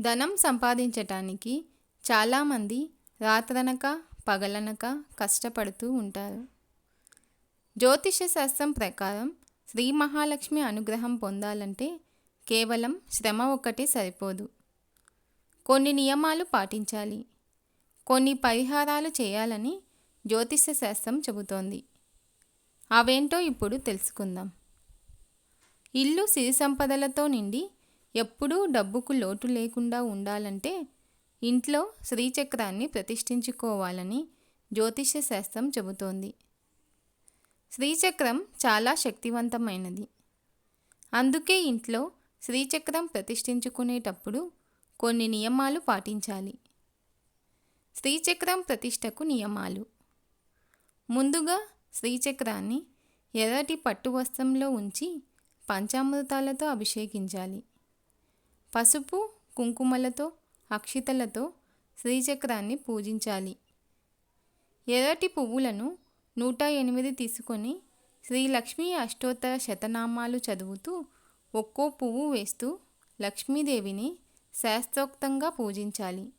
ధనం సంపాదించటానికి చాలామంది రాత్రనక పగలనక కష్టపడుతూ ఉంటారు. జ్యోతిష శాస్త్రం ప్రకారం శ్రీ మహాలక్ష్మి అనుగ్రహం పొందాలంటే కేవలం శ్రమ ఒక్కటే సరిపోదు. కొన్ని నియమాలు పాటించాలి. కొన్ని పరిహారాలు చేయాలని జ్యోతిష శాస్త్రం చెబుతోంది. అవేంటో ఇప్పుడు తెలుసుకుందాం. ఇల్లు సిరి సంపదలతో నిండి ఎప్పుడూ డబ్బుకు లోటు లేకుండా ఉండాలంటే ఇంట్లో శ్రీచక్రాన్ని ప్రతిష్ఠించుకోవాలని జ్యోతిష శాస్త్రం చెబుతోంది. శ్రీచక్రం చాలా శక్తివంతమైనది. అందుకే ఇంట్లో శ్రీచక్రం ప్రతిష్ఠించుకునేటప్పుడు కొన్ని నియమాలు పాటించాలి. శ్రీచక్రం ప్రతిష్టకు నియమాలు. ముందుగా శ్రీచక్రాన్ని ఎర్రటి పట్టు వస్త్రంలో ఉంచి పంచామృతాలతో అభిషేకించాలి. పసుపు కుంకుమలతో అక్షితలతో శ్రీచక్రాన్ని పూజించాలి. ఎర్రటి పువ్వులను నూట ఎనిమిది తీసుకొని శ్రీ లక్ష్మీ అష్టోత్తర శతనామాలు చదువుతూ ఒక్కో పువ్వు వేస్తూ లక్ష్మీదేవిని శాస్త్రోక్తంగా పూజించాలి.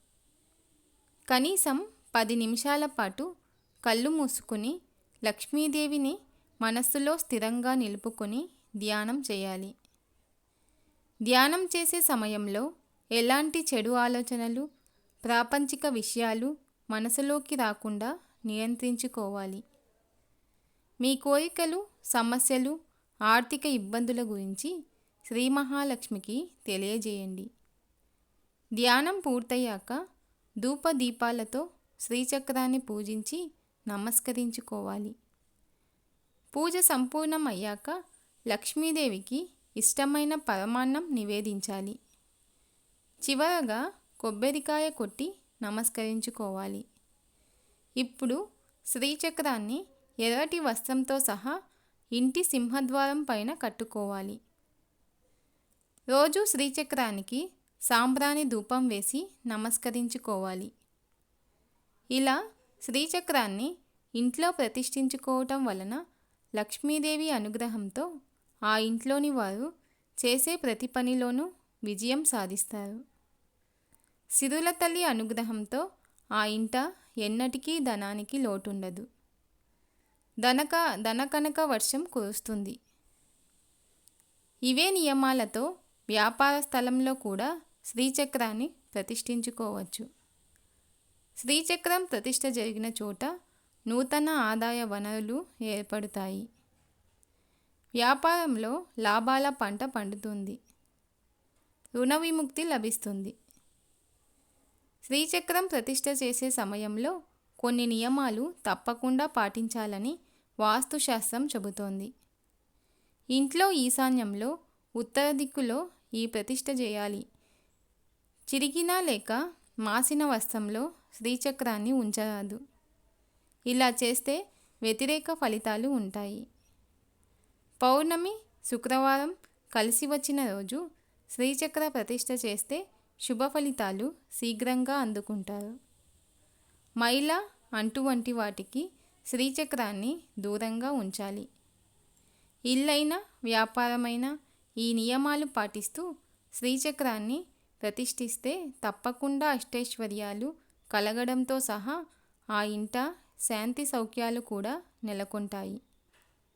కనీసం పది నిమిషాల పాటు కళ్ళు మూసుకుని లక్ష్మీదేవిని మనస్సులో స్థిరంగా నిలుపుకొని ధ్యానం చేయాలి. ధ్యానం చేసే సమయంలో ఎలాంటి చెడు ఆలోచనలు ప్రాపంచిక విషయాలు మనసులోకి రాకుండా నియంత్రించుకోవాలి. మీ కోరికలు సమస్యలు ఆర్థిక ఇబ్బందుల గురించి శ్రీ మహాలక్ష్మికి తెలియజేయండి. ధ్యానం పూర్తయ్యాక ధూప దీపాలతో శ్రీచక్రాన్ని పూజించి నమస్కరించుకోవాలి. పూజ సంపూర్ణం అయ్యాక లక్ష్మీదేవికి ఇష్టమైన పరమాన్నం నివేదించాలి. చివరగా కొబ్బరికాయ కొట్టి నమస్కరించుకోవాలి. ఇప్పుడు శ్రీచక్రాన్ని ఎర్రటి వస్త్రంతో సహా ఇంటి సింహద్వారం పైన కట్టుకోవాలి. రోజు శ్రీచక్రానికి సాంబ్రాణి ధూపం వేసి నమస్కరించుకోవాలి. ఇలా శ్రీచక్రాన్ని ఇంట్లో ప్రతిష్ఠించుకోవటం వలన లక్ష్మీదేవి అనుగ్రహంతో ఆ ఇంట్లోని వారు చేసే ప్రతి పనిలోనూ విజయం సాధిస్తారు. సిరుల తల్లి అనుగ్రహంతో ఆ ఇంట ఎన్నటికీ ధనానికి లోటుండదు. ధనక ధనకనక వర్షం కురుస్తుంది. ఇవే నియమాలతో వ్యాపార స్థలంలో కూడా శ్రీచక్రాన్ని ప్రతిష్ఠించుకోవచ్చు. శ్రీచక్రం ప్రతిష్ట జరిగిన చోట నూతన ఆదాయ వనరులు ఏర్పడతాయి. వ్యాపారంలో లాభాల పంట పండుతుంది. రుణ విముక్తి లభిస్తుంది. శ్రీచక్రం ప్రతిష్ట చేసే సమయంలో కొన్ని నియమాలు తప్పకుండా పాటించాలని వాస్తుశాస్త్రం చెబుతోంది. ఇంట్లో ఈశాన్యంలో ఉత్తర దిక్కులో ఈ ప్రతిష్ట చేయాలి. చిరిగినా లేక మాసిన వస్త్రంలో శ్రీచక్రాన్ని ఉంచరాదు. ఇలా చేస్తే వ్యతిరేక ఫలితాలు ఉంటాయి. పౌర్ణమి శుక్రవారం కలిసి వచ్చిన రోజు శ్రీచక్ర ప్రతిష్ట చేస్తే శుభ ఫలితాలు శీఘ్రంగా అందుకుంటారు. మైల అంటు వంటి వాటికి శ్రీచక్రాన్ని దూరంగా ఉంచాలి. ఇల్లైన వ్యాపారమైన ఈ నియమాలు పాటిస్తూ శ్రీచక్రాన్ని ప్రతిష్ఠిస్తే తప్పకుండా అష్టైశ్వర్యాలు కలగడంతో సహా ఆ ఇంట శాంతి సౌఖ్యాలు కూడా నెలకొంటాయి.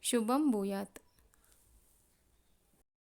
శుభం భూయాత్.